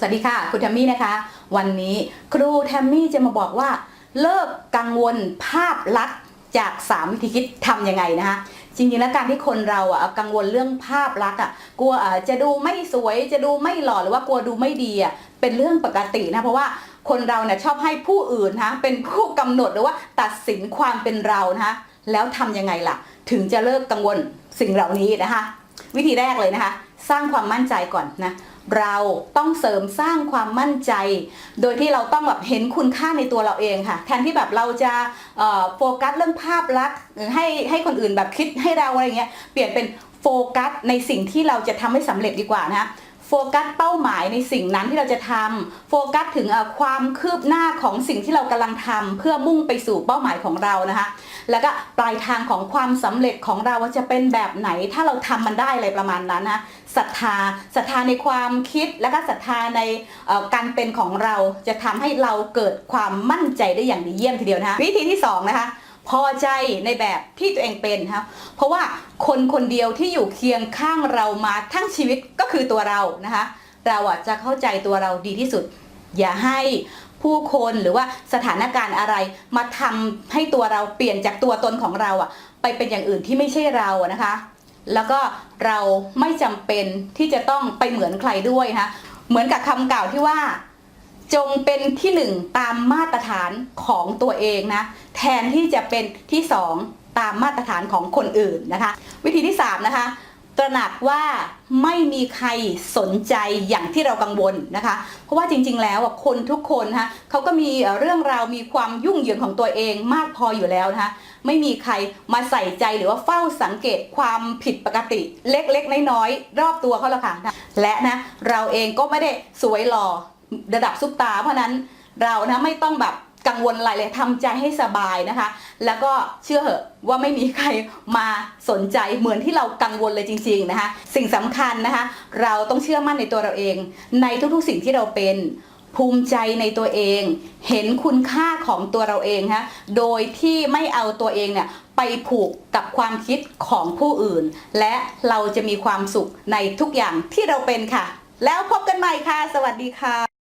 สวัสดีค่ะ คุณแทมมี่นะคะ วันนี้ครูแทมมี่จะมาบอกว่า เลิกกังวลภาพลักษณ์จาก 3 วิธีคิดทำยังไงนะคะจริงๆแล้วการที่คนเราอะกังวลเรื่องภาพลักษณ์อะกลัวจะดูไม่สวยจะดูไม่หล่อหรือว่ากลัวดูไม่ดีอะเป็นเรื่องปกตินะเพราะว่าคนเราเนี่ยชอบให้ผู้อื่นนะเป็นผู้กำหนดหรือว่าตัดสินความเป็นเรานะคะแล้วทำยังไงล่ะ ถึงจะเลิกกังวลสิ่งเหล่านี้นะคะ วิธีแรกเลยนะคะ สร้างความมั่นใจก่อนนะ เราต้องเสริมสร้างความมั่นใจ โดยที่เราต้องแบบเห็นคุณค่าในตัวเราเองค่ะ แทนที่แบบเราจะโฟกัสเรื่องภาพลักษณ์หรือให้ให้คนอื่นแบบคิดให้เราอะไรเงี้ยเปลี่ยนเป็นโฟกัสในสิ่งที่เราจะทำให้สำเร็จดีกว่านะคะโฟกัสเป้าหมายในสิ่งนั้นที่เราจะทำโฟกัสถึงความคืบหน้าของสิ่งที่เรากำลังทำเพื่อมุ่งไปสู่เป้าหมายของเรานะคะ แล้วก็ปลายทางของความสำเร็จของเราว่าจะเป็นแบบไหน ถ้าเราทำมันได้อะไรประมาณนั้นนะ ศรัทธาศรัทธาในความคิดแล้วก็ศรัทธาในการเป็นของเราจะทำให้เราเกิดความมั่นใจได้อย่างดีเยี่ยมทีเดียวนะคะวิธีที่สองนะคะพอใจในแบบที่ตัวเองเป็นนะคะเพราะว่าคนคนเดียวที่อยู่เคียงข้างเรามาทั้งชีวิตก็คือตัวเรานะคะเราอะจะเข้าใจตัวเราดีที่สุด อย่าให้ผู้คนหรือว่าสถานการณ์อะไร มาทำให้ตัวเราเปลี่ยนจากตัวตนของเราอะไปเป็นอย่างอื่นที่ไม่ใช่เราอะนะคะ แล้วก็เราไม่จำเป็นที่จะต้องไปเหมือนใครด้วยนะคะเหมือนกับคำกล่าวที่ว่า จงเป็นที่หนึ่งตามมาตรฐานของตัวเองนะแทนที่จะเป็นที่สองตามมาตรฐานของคนอื่นนะคะ วิธีที่สามนะคะ ตระหนักว่าไม่มีใครสนใจอย่างที่เรากังวลนะคะ เพราะว่าจริง ๆ แล้วคนทุกคนนะคะเขาก็มีเรื่องราวมีความยุ่งเหยิงของตัวเองมากพออยู่แล้วนะคะไม่มีใครมาใส่ใจหรือว่าเฝ้าสังเกตความผิดปกติเล็กๆ น้อยๆ รอบตัวเขาละค่ะและนะเราเองก็ไม่ได้สวยหล่อระดับซุปตาเพราะนั้นเรานะไม่ต้องแบบ กังวลอะไรเลยทำใจให้สบายนะคะ แล้วก็เชื่อเหอะว่าไม่มีใครมาสนใจเหมือนที่เรากังวลเลยจริง ๆนะคะ สิ่งสำคัญนะคะ เราต้องเชื่อมั่นในตัวเราเอง ในทุกๆสิ่งที่เราเป็นภูมิใจในตัวเอง เห็นคุณค่าของตัวเราเองฮะโดยที่ไม่เอาตัวเองเนี่ยไปผูกกับความคิดของผู้อื่น และเราจะมีความสุขในทุกอย่างที่เราเป็นค่ะ แล้วพบกันใหม่ค่ะ สวัสดีค่ะ